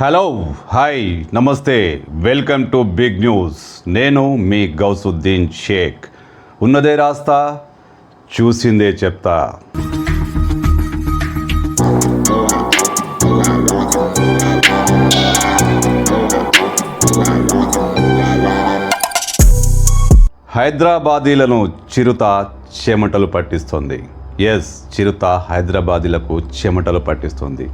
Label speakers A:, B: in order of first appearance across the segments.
A: Hello hi నమస్తే welcome to big news. నేను మీ గౌసుద్దీన్ షేక్. ఉన్నదే రాస్తా చూసిందే చెప్తా. హైదరాబాదీలను చిరుత చెమటలు పట్టిస్తుంది. ఎస్ చిరుత హైదరాబాదీలకు చెమటలు పట్టిస్తుంది.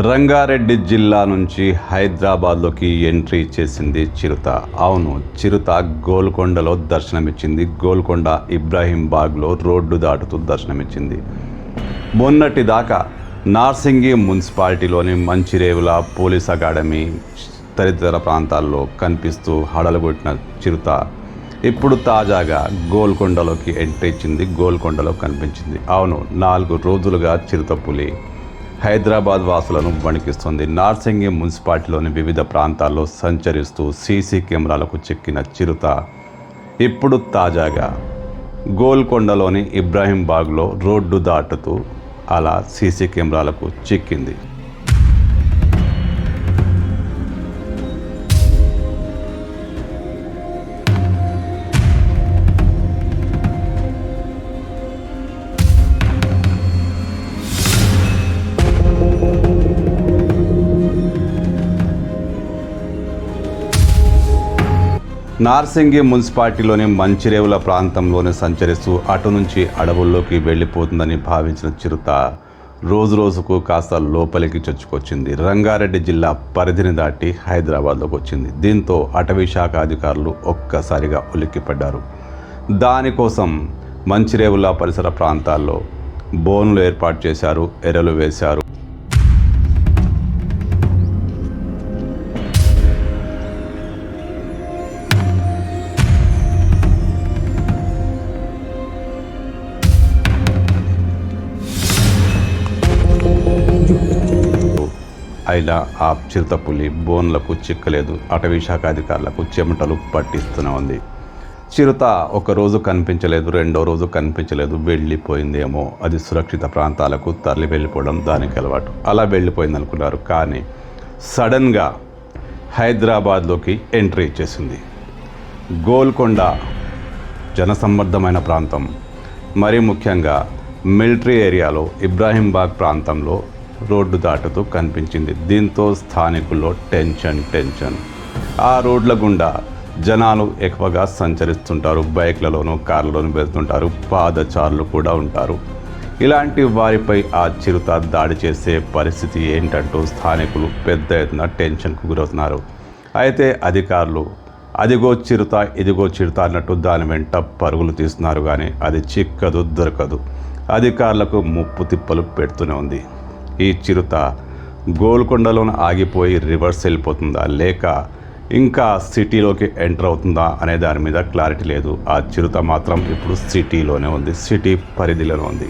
A: రంగారెడ్డి జిల్లా నుంచి హైదరాబాద్లోకి ఎంట్రీ చేసింది చిరుత. అవును చిరుత గోల్కొండలో దర్శనమిచ్చింది. గోల్కొండ ఇబ్రాహీంబాగ్లో రోడ్డు దాటుతూ దర్శనమిచ్చింది. మొన్నటి దాకా నార్సింగి మున్సిపాలిటీలోని మంచిరేవుల పోలీస్ అకాడమీ తదితర ప్రాంతాల్లో కనిపిస్తూ హడలగొట్టిన చిరుత ఇప్పుడు తాజాగా గోల్కొండలోకి ఎంట్రీ ఇచ్చింది. గోల్కొండలో కనిపించింది. అవును నాలుగు రోజులుగా చిరుత పులి హైదరాబాద్ వాసులను వణికిస్తుంది. నార్సింగి మున్సిపాలిటీలోని వివిధ ప్రాంతాల్లో సంచరిస్తూ సీసీ కెమెరాలకు చిక్కిన చిరుత ఇప్పుడు తాజాగా. గోల్కొండలోని ఇబ్రాహీంబాగ్లో రోడ్డు దాటుతూ అలా సీసీ కెమెరాలకు చిక్కింది. నార్సింగి మున్సిపాలిటీలోని మంచిరేవుల ప్రాంతంలోనే సంచరిస్తూ అటు నుంచి అడవుల్లోకి వెళ్ళిపోతుందని భావించిన చిరుత రోజు రోజుకు కాస్త లోపలికి చొచ్చుకొచ్చింది. రంగారెడ్డి జిల్లా పరిధిని దాటి హైదరాబాద్లోకి వచ్చింది. దీంతో అటవీ శాఖ అధికారులు ఒక్కసారిగా ఉలిక్కిపడ్డారు. దానికోసం మంచిరేవుల పరిసర ప్రాంతాల్లో బోనులు ఏర్పాటు చేశారు ఎరలు వేశారు. అయినా ఆ చిరుతపులి బోన్లకు చిక్కలేదు. అటవీ శాఖ అధికారులకు చెమటలు పట్టిస్తూనే ఉంది. చిరుత ఒక రోజు కనిపించలేదు రెండో రోజు కనిపించలేదు వెళ్ళిపోయిందేమో. అది సురక్షిత ప్రాంతాలకు తరలి వెళ్ళిపోవడం దానికి అలవాటు. అలా వెళ్ళిపోయింది అనుకున్నారు కానీ సడన్గా హైదరాబాద్లోకి ఎంట్రీ ఇచ్చేసింది. గోల్కొండ జనసమ్మర్ధమైన ప్రాంతం. మరీ ముఖ్యంగా మిలిటరీ ఏరియాలో ఇబ్రాహీంబాగ్ ప్రాంతంలో రోడ్డు దాటుతూ కనిపించింది. దీంతో స్థానికుల్లో టెన్షన్ టెన్షన్. ఆ రోడ్ల గుండా జనాలు ఎక్కువగా సంచరిస్తుంటారు. బైక్లలోనూ కార్లలోనూ వెళ్తుంటారు. పాదచారులు కూడా ఉంటారు. ఇలాంటి వారిపై ఆ చిరుత దాడి చేసే పరిస్థితి ఏంటంటూ స్థానికులు పెద్ద ఎత్తున టెన్షన్కు గురవుతున్నారు. అయితే అధికారులు అదిగో చిరుత ఇదిగో చిరుత అన్నట్టు దాని వెంట పరుగులు తీస్తున్నారు కానీ అది చిక్కదు దొరకదు. అధికారులకు ముప్పు తిప్పలు పెడుతూనే ఉంది. ఈ చిరుత గోల్కొండలోనే ఆగిపోయి రివర్స్ వెళ్ళిపోతుందా? లేక ఇంకా సిటీలోకి ఎంటర్ అవుతుందా అనే దాని మీద క్లారిటీ లేదు. ఆ చిరుత మాత్రం ఇప్పుడు సిటీలోనే ఉంది. సిటీ పరిధిలోనే ఉంది.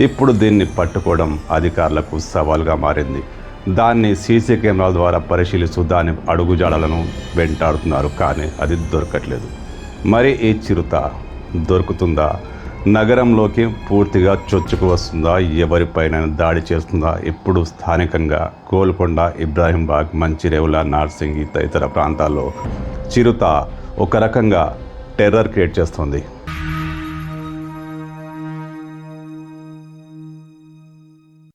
A: ఇప్పుడు దీన్ని పట్టుకోవడం అధికారులకు సవాల్గా మారింది. దాన్ని సీసీ కెమెరాల ద్వారా పరిశీలిస్తూ దాని అడుగుజాడలను వెంటాడుతున్నారు. కానీ అది దొరకట్లేదు. మరి ఈ చిరుత దొరుకుతుందా? నగరంలోకి పూర్తిగా చొచ్చుకు వస్తుందా? ఎవరిపైన దాడి చేస్తుందా? ఇప్పుడు స్థానికంగా గోల్కొండ ఇబ్రాహీంబాగ్ మంచిరేవుల నార్సింగి తదితర ప్రాంతాల్లో చిరుత ఒక రకంగా టెర్రర్ క్రియేట్ చేస్తుంది.